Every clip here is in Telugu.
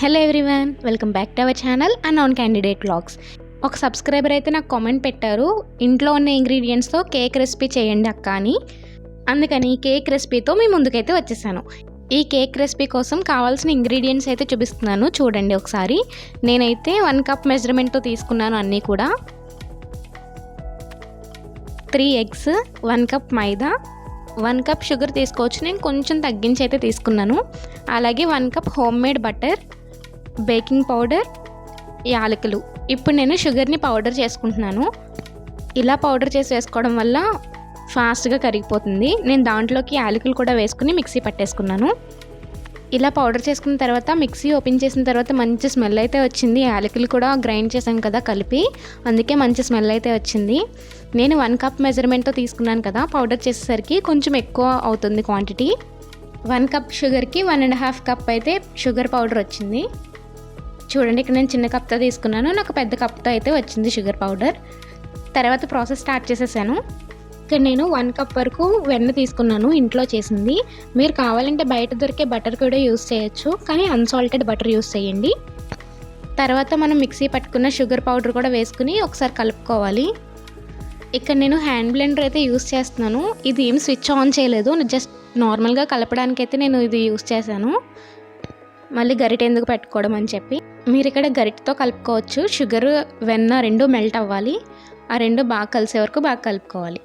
Hello everyone welcome back to our channel non candidate vlogs ఒక సబ్స్క్రైబర్ అయితే నాకు కామెంట్ పెట్టారు ఇంట్లో ఉన్న ఇంగ్రీడియంట్స్తో కేక్ రెసిపీ చేయండి అక్క అని. అందుకని కేక్ రెసిపీతో మీ ముందుకైతే వచ్చేసాను. ఈ కేక్ రెసిపీ కోసం కావాల్సిన ఇంగ్రీడియంట్స్ అయితే చూపిస్తున్నాను చూడండి ఒకసారి. నేనైతే వన్ కప్ మెజర్మెంట్తో తీసుకున్నాను అన్నీ కూడా. Three eggs one cup maida one cup sugar తీసుకోవచ్చు. నేను కొంచెం తగ్గించి అయితే తీసుకున్నాను. అలాగే one cup home made butter baking powder యాలకులు. ఇప్పుడు నేను షుగర్ని పౌడర్ చేసుకుంటున్నాను. ఇలా పౌడర్ చేసి వేసుకోవడం వల్ల ఫాస్ట్గా కరిగిపోతుంది. నేను దాంట్లోకి యాలకులు కూడా వేసుకుని మిక్సీ పట్టేసుకున్నాను. ఇలా పౌడర్ చేసుకున్న తర్వాత మిక్సీ ఓపెన్ చేసిన తర్వాత మంచి స్మెల్ అయితే వచ్చింది. యాలకులు కూడా గ్రైండ్ చేశాను కదా కలిపి. అందుకే మంచి స్మెల్ అయితే వచ్చింది. నేను వన్ కప్ మెజర్మెంట్తో తీసుకున్నాను కదా పౌడర్ చేసేసరికి కొంచెం ఎక్కువ అవుతుంది క్వాంటిటీ. వన్ కప్ షుగర్కి వన్ అండ్ హాఫ్ కప్ అయితే షుగర్ పౌడర్ వచ్చింది. చూడండి ఇక్కడ నేను చిన్న కప్తో తీసుకున్నాను. నాకు పెద్ద కప్తో అయితే వచ్చింది షుగర్ పౌడర్. తర్వాత ప్రాసెస్ స్టార్ట్ చేసేసాను. ఇక్కడ నేను వన్ కప్ వరకు వెన్న తీసుకున్నాను ఇంట్లో చేసింది. మీరు కావాలంటే బయట దొరికే బటర్ కూడా యూస్ చేయొచ్చు కానీ అన్సాల్టెడ్ బటర్ యూస్ చేయండి. తర్వాత మనం మిక్సీ పట్టుకున్న షుగర్ పౌడర్ కూడా వేసుకుని ఒకసారి కలుపుకోవాలి. ఇక్కడ నేను హ్యాండ్ బ్లెండర్ అయితే యూస్ చేస్తున్నాను. ఇది ఏం స్విచ్ ఆన్ చేయలేదు జస్ట్ నార్మల్గా కలపడానికి అయితే నేను ఇది యూస్ చేశాను. మళ్ళీ గరిట ఎందుకు పెట్టుకోవడం అని చెప్పి. మీరు ఇక్కడ గరిటతో కలుపుకోవచ్చు. షుగర్ వెన్న రెండు మెల్ట్ అవ్వాలి. ఆ రెండు బాగా కలిసే వరకు బాగా కలుపుకోవాలి.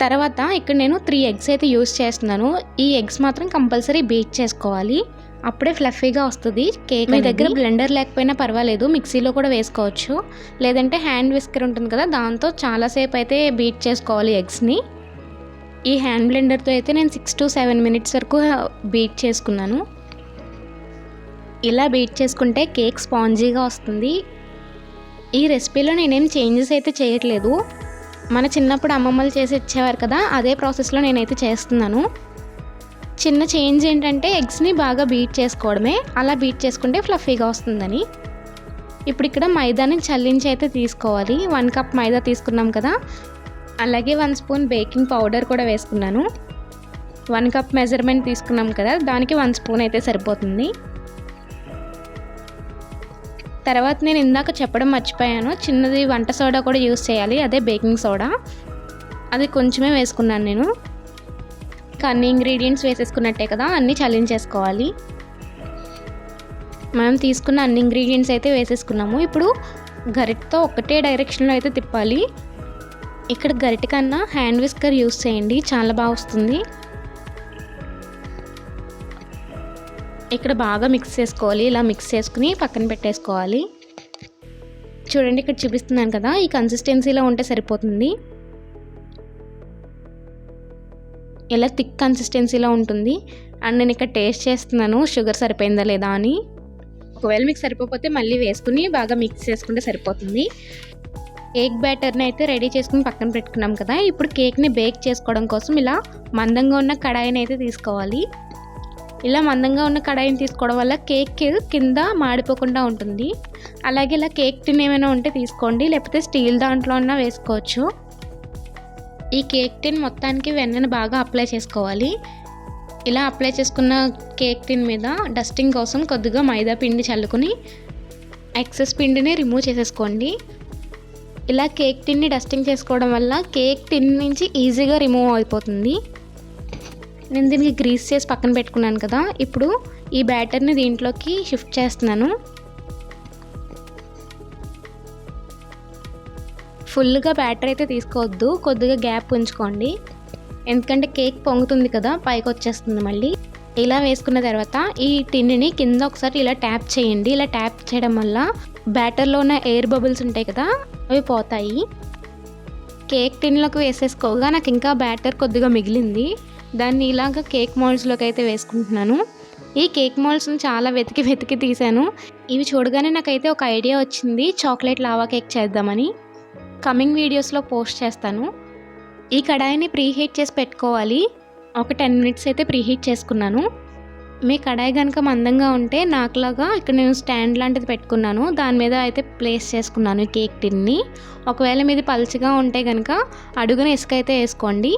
తర్వాత ఇక్కడ నేను త్రీ ఎగ్స్ అయితే యూస్ చేస్తున్నాను. ఈ ఎగ్స్ మాత్రం కంపల్సరీ బీట్ చేసుకోవాలి. అప్పుడే ఫ్లఫీగా వస్తుంది. కేక్ మీ దగ్గర బ్లెండర్ లేకపోయినా పర్వాలేదు. మిక్సీలో కూడా వేసుకోవచ్చు. లేదంటే హ్యాండ్ విస్కర్ ఉంటుంది కదా దాంతో చాలాసేపు అయితే బీట్ చేసుకోవాలి ఎగ్స్ని. ఈ హ్యాండ్ బ్లెండర్తో అయితే నేను సిక్స్ టు సెవెన్ మినిట్స్ వరకు బీట్ చేసుకున్నాను. ఇలా బీట్ చేసుకుంటే కేక్ స్పాంజీగా వస్తుంది. ఈ రెసిపీలో నేనేం చేంజెస్ అయితే చేయట్లేదు. మన చిన్నప్పుడు అమ్మమ్మలు చేసి ఇచ్చేవారు కదా అదే ప్రాసెస్లో నేనైతే చేస్తున్నాను. చిన్న చేంజ్ ఏంటంటే ఎగ్స్ని బాగా బీట్ చేసుకోవడమే అలా బీట్ చేసుకుంటే ఫ్లఫీగా వస్తుందని. ఇప్పుడు ఇక్కడ మైదాని చల్లించి అయితే తీసుకోవాలి. వన్ కప్ మైదా తీసుకున్నాం కదా అలాగే వన్ స్పూన్ బేకింగ్ పౌడర్ కూడా వేసుకున్నాను. వన్ కప్ మెజర్మెంట్ తీసుకున్నాం కదా దానికి వన్ స్పూన్ అయితే సరిపోతుంది. తర్వాత నేను ఇందాక చెప్పడం మర్చిపోయాను. చిన్నది వంట సోడా కూడా యూస్ చేయాలి. అదే బేకింగ్ సోడా. అది కొంచెమే వేసుకున్నాను నేను. అన్ని ఇంగ్రీడియంట్స్ వేసేసుకున్నట్టే కదా అన్నీ చల్లించేసుకోవాలి. మనం తీసుకున్న అన్ని ఇంగ్రీడియంట్స్ అయితే వేసేసుకున్నాము. ఇప్పుడు గరిటతో ఒకటే డైరెక్షన్లో అయితే తిప్పాలి. ఇక్కడ గరిట కన్నా హ్యాండ్ విస్కర్ యూస్ చేయండి. చాలా బాగా వస్తుంది. ఇక్కడ బాగా మిక్స్ చేసుకోవాలి. ఇలా మిక్స్ చేసుకుని పక్కన పెట్టేసుకోవాలి. చూడండి ఇక్కడ చూపిస్తున్నాను కదా ఈ కన్సిస్టెన్సీలో ఉంటే సరిపోతుంది. ఇలా థిక్ కన్సిస్టెన్సీలో ఉంటుంది. అండ్ నేను ఇక్కడ టేస్ట్ చేస్తున్నాను. షుగర్ సరిపోయిందా లేదా అని. ఒకవేళ మీకు సరిపోతే మళ్ళీ వేసుకుని బాగా మిక్స్ చేసుకుంటే సరిపోతుంది. కేక్ బ్యాటర్ని అయితే రెడీ చేసుకుని పక్కన పెట్టుకున్నాం కదా. ఇప్పుడు కేక్ని బేక్ చేసుకోవడం కోసం ఇలా మందంగా ఉన్న కడాయిని అయితే తీసుకోవాలి. ఇలా మందంగా ఉన్న కడాయిని తీసుకోవడం వల్ల కేక్ కింద మాడిపోకుండా ఉంటుంది. అలాగే ఇలా కేక్ టిన్ ఏమైనా ఉంటే తీసుకోండి లేకపోతే స్టీల్ దాంట్లో ఉన్న వేసుకోవచ్చు. ఈ కేక్ టిన్ మొత్తానికి వెన్నను బాగా అప్లై చేసుకోవాలి. ఇలా అప్లై చేసుకున్న కేక్ టిన్ మీద డస్టింగ్ కోసం కొద్దిగా మైదా పిండి చల్లుకుని ఎక్సెస్ పిండిని రిమూవ్ చేసేసుకోండి. ఇలా కేక్ టిన్ని డస్టింగ్ చేసుకోవడం వల్ల కేక్ టిన్ నుంచి ఈజీగా రిమూవ్ అయిపోతుంది. నేను దీనికి గ్రీస్ చేసి పక్కన పెట్టుకున్నాను కదా ఇప్పుడు ఈ బ్యాటర్ని దీంట్లోకి షిఫ్ట్ చేస్తున్నాను. ఫుల్గా బ్యాటర్ అయితే తీసుకోవద్దు కొద్దిగా గ్యాప్ ఉంచుకోండి. ఎందుకంటే కేక్ పొంగుతుంది కదా పైకి వచ్చేస్తుంది మళ్ళీ. ఇలా వేసుకున్న తర్వాత ఈ టిన్ని కింద ఒకసారి ఇలా ట్యాప్ చేయండి. ఇలా ట్యాప్ చేయడం వల్ల బ్యాటర్లో ఉన్న ఎయిర్ బబుల్స్ ఉంటాయి కదా అవి పోతాయి. కేక్ టిన్లోకి వేసేసుకోగా నాకు ఇంకా బ్యాటర్ కొద్దిగా మిగిలింది. దాన్ని ఇలాగ కేక్ మోల్డ్స్లోకి అయితే వేసుకుంటున్నాను. ఈ కేక్ మోల్డ్స్ని చాలా వెతికి వెతికి తీశాను. ఇవి చూడగానే నాకైతే ఒక ఐడియా వచ్చింది. చాక్లెట్ లావా కేక్ చేద్దామని. కమింగ్ వీడియోస్లో పోస్ట్ చేస్తాను. ఈ కడాయిని ప్రీహీట్ చేసి పెట్టుకోవాలి. ఒక టెన్ మినిట్స్ అయితే ప్రీహీట్ చేసుకున్నాను. మీ కడాయి కనుక మందంగా ఉంటే నాకులాగా ఇక్కడ నేను స్టాండ్ లాంటిది పెట్టుకున్నాను. దాని మీద అయితే ప్లేస్ చేసుకున్నాను కేక్ టిన్ని ఒకవేళ మీది పలుచగా ఉంటే కనుక అడుగున ఇసుక అయితే వేసుకోండి.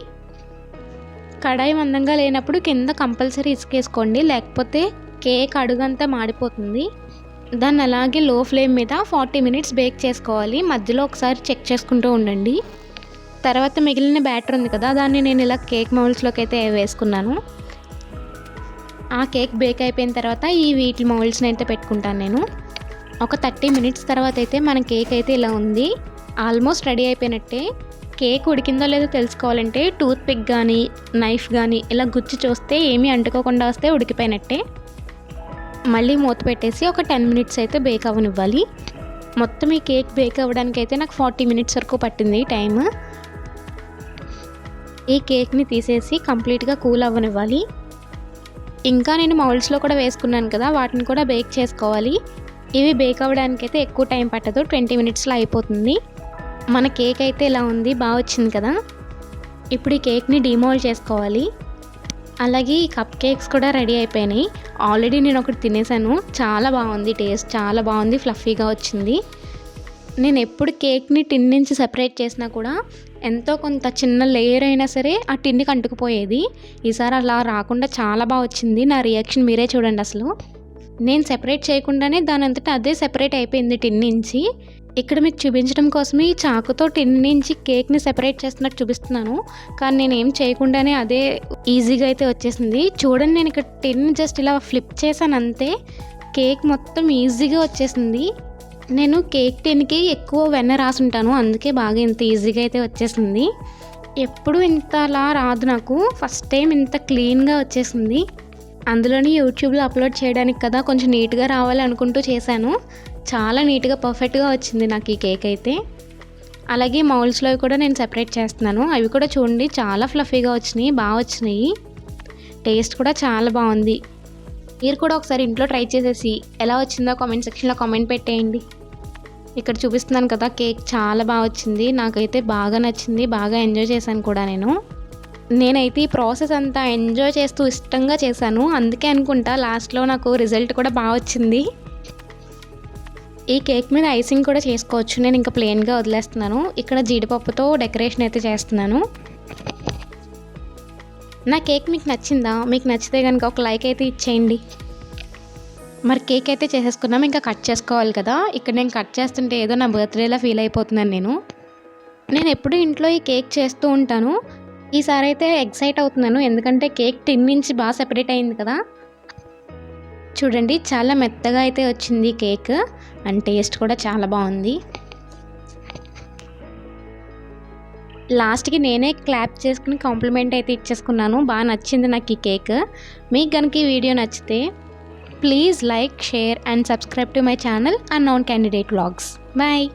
కడాయి మందంగా లేనప్పుడు కింద కంపల్సరీ ఇసుకేసుకోండి లేకపోతే కేక్ అడుగంతా మాడిపోతుంది. దాన్ని అలాగే లో ఫ్లేమ్ మీద ఫార్టీ మినిట్స్ బేక్ చేసుకోవాలి. మధ్యలో ఒకసారి చెక్ చేసుకుంటూ ఉండండి. తర్వాత మిగిలిన బ్యాటర్ ఉంది కదా దాన్ని నేను ఇలా కేక్ మౌల్స్లోకి అయితే వేసుకున్నాను. ఆ కేక్ బేక్ అయిపోయిన తర్వాత ఈ వీటి మౌల్స్ని అయితే పెట్టుకుంటాను నేను. ఒక థర్టీ మినిట్స్ తర్వాత అయితే మన కేక్ అయితే ఇలా ఉంది. ఆల్మోస్ట్ రెడీ అయిపోయినట్టే. కేక్ ఉడికిందో లేదో తెలుసుకోవాలంటే టూత్ పిక్ కానీ నైఫ్ కానీ ఇలా గుచ్చి చూస్తే ఏమీ అంటుకోకుండా వస్తే ఉడికిపోయినట్టే. మళ్ళీ మూత పెట్టేసి ఒక టెన్ మినిట్స్ అయితే బేక్ అవ్వనివ్వాలి మొత్తం ఈ కేక్ బేక్ అవ్వడానికి అయితే నాకు ఫార్టీ మినిట్స్ వరకు పట్టింది టైం ఈ కేక్ని తీసేసి కంప్లీట్గా కూల్ అవ్వనివ్వాలి. ఇంకా నేను మౌల్డ్స్లో కూడా వేసుకున్నాను కదా వాటిని కూడా బేక్ చేసుకోవాలి. ఇవి బేక్ అవ్వడానికి అయితే ఎక్కువ టైం పట్టదు ట్వంటీ మినిట్స్లో అయిపోతుంది. మన కేక్ అయితే ఇలా ఉంది బాగా వచ్చింది కదా. ఇప్పుడు ఈ కేక్ని డిమోల్డ్ చేసుకోవాలి. అలాగే ఈ కప్ కేక్స్ కూడా రెడీ అయిపోయినాయి. ఆల్రెడీ నేను ఒకటి తినేసాను. చాలా బాగుంది టేస్ట్ చాలా బాగుంది ఫ్లఫీగా వచ్చింది. నేను ఎప్పుడు కేక్ని టిన్ నుంచి సెపరేట్ చేసినా కూడా ఎంతో కొంత చిన్న లేయర్ అయినా సరే ఆ టిన్నికి అంటుకుపోయేది ఈసారి అలా రాకుండా చాలా బాగా వచ్చింది. నా రియాక్షన్ మీరే చూడండి అసలు. నేను సెపరేట్ చేయకుండానే దాని అంతటా అదే సెపరేట్ అయిపోయింది టిన్ నుంచి. ఇక్కడ మీకు చూపించడం కోసమే ఈ చాకుతో టిన్ నుంచి కేక్ని సెపరేట్ చేస్తున్నట్టు చూపిస్తున్నాను. కానీ నేను ఏం చేయకుండానే అదే ఈజీగా అయితే వచ్చేసింది. చూడండి నేను ఇక్కడ టిన్ జస్ట్ ఇలా ఫ్లిప్ చేశాను అంతే. కేక్ మొత్తం ఈజీగా వచ్చేసింది. నేను కేక్ టిన్కి ఎక్కువ వెన్న రాసుంటాను. అందుకే బాగా ఇంత ఈజీగా అయితే వచ్చేసింది. ఎప్పుడు ఇంతలా రాదు నాకు. ఫస్ట్ టైం ఇంత క్లీన్గా వచ్చేసింది. అందులోని యూట్యూబ్లో అప్లోడ్ చేయడానికి కదా కొంచెం నీట్గా రావాలి అనుకుంటూ చేశాను. చాలా నీట్గా పర్ఫెక్ట్గా వచ్చింది నాకు ఈ కేక్ అయితే. అలాగే మౌల్స్లో కూడా నేను సెపరేట్ చేస్తున్నాను. అవి కూడా చూడండి చాలా ఫ్లఫీగా వచ్చినాయి బాగా వచ్చినాయి. టేస్ట్ కూడా చాలా బాగుంది. మీరు కూడా ఒకసారి ఇంట్లో ట్రై చేసేసి ఎలా వచ్చిందో కామెంట్ సెక్షన్లో కామెంట్ పెట్టేయండి. ఇక్కడ చూపిస్తున్నాను కదా కేక్ చాలా బాగా వచ్చింది. నాకైతే బాగా నచ్చింది బాగా ఎంజాయ్ చేశాను కూడా నేను. నేనైతే ఈ ప్రాసెస్ అంతా ఎంజాయ్ చేస్తూ ఇష్టంగా చేశాను. అందుకే అనుకుంటా లాస్ట్లో నాకు రిజల్ట్ కూడా బాగా వచ్చింది. ఈ కేక్ మీద ఐసింగ్ కూడా చేసుకోవచ్చు. నేను ఇంకా ప్లెయిన్గా వదిలేస్తున్నాను. ఇక్కడ జీడిపప్పుతో డెకరేషన్ అయితే చేస్తున్నాను. నా కేక్ మీకు నచ్చిందా? మీకు నచ్చితే కనుక ఒక లైక్ అయితే ఇచ్చేయండి. మరి కేక్ అయితే చేసేసుకున్నాం. ఇంకా కట్ చేసుకోవాలి కదా. ఇక్కడ నేను కట్ చేస్తుంటే ఏదో నా బర్త్డేలా ఫీల్ అయిపోతున్నాను నేను. నేను ఎప్పుడూ ఇంట్లో ఈ కేక్ చేస్తూ ఉంటాను. ఈసారి అయితే ఎక్సైట్ అవుతున్నాను. ఎందుకంటే కేక్ టిన్ నుంచి బాగా సెపరేట్ అయింది కదా. చూడండి చాలా మెత్తగా అయితే వచ్చింది కేక్ అండ్ టేస్ట్ కూడా చాలా బాగుంది. లాస్ట్కి నేనే క్లాప్ చేసుకుని కాంప్లిమెంట్ అయితే ఇచ్చేసుకున్నాను. బాగా నచ్చింది నాకు ఈ కేక్. మీకు కనుక ఈ వీడియో నచ్చితే please like share and subscribe to my channel unknown candidate vlogs. Bye.